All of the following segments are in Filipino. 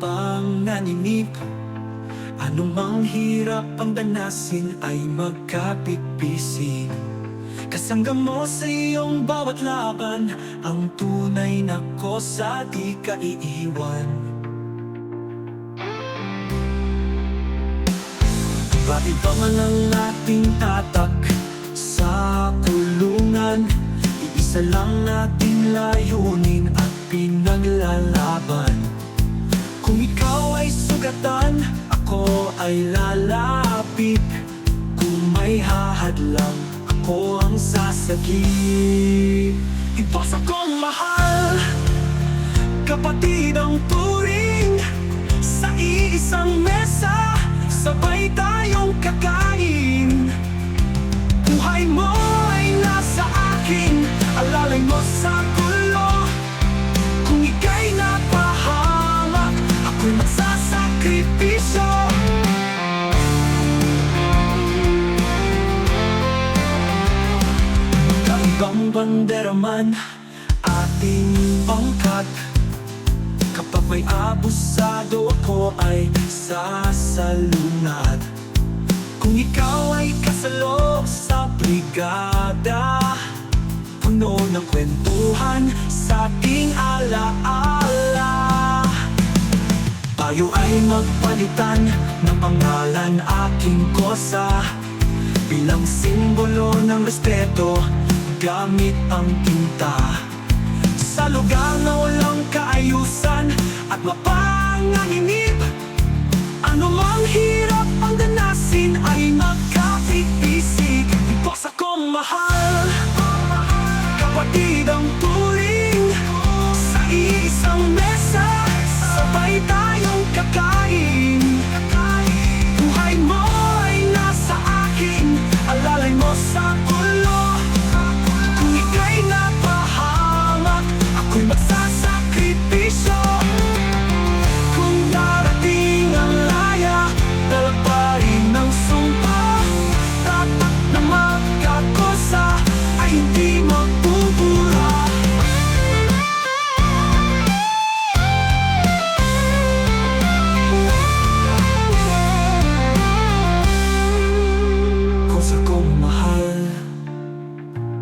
panganib Anumang hirap ang danasin ay magkapit-bisig Kasangga mo sa iyong bawat laban Ang tunay na kosa di ka iiwan. Pa man ang ating tatak sa kulungan Iisa lang nating layunin ay sugatan, ako ay lalapit. Kung may hahadlang, ako ang sasagip Ibasa kong mahal, kapatid ang turing. Sa iisang mesa, sabay tayong kakain. Buhay mo ay nasa akin Alalay mo sa Kaibang bandera man Ating pangkat. Kapag may abusado ako ay sasalunad Kung ikaw ay kasalo sa brigada Puno ng kwentuhan sa ating alaala. Tayo ay magpalitan ng pangalan aking kosa. Bilang simbolo ng respeto gamit ang tinta. Sa lugar na walang kaayusan at mapanganginip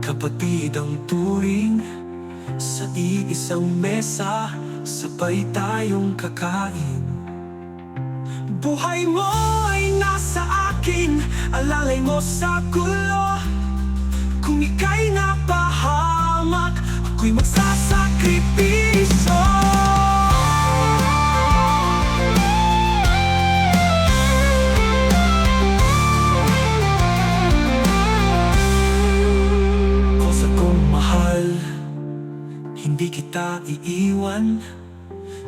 Kapatid ang turing Sa iisang mesa Sabay tayong kakain. Buhay mo ay nasa akin Alalay mo sa gulo Kung ika'y napahamak Ako'y magsasakripisyo iiwan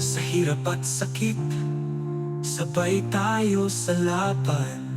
Sa hirap at sakit Sabay tayo sa laban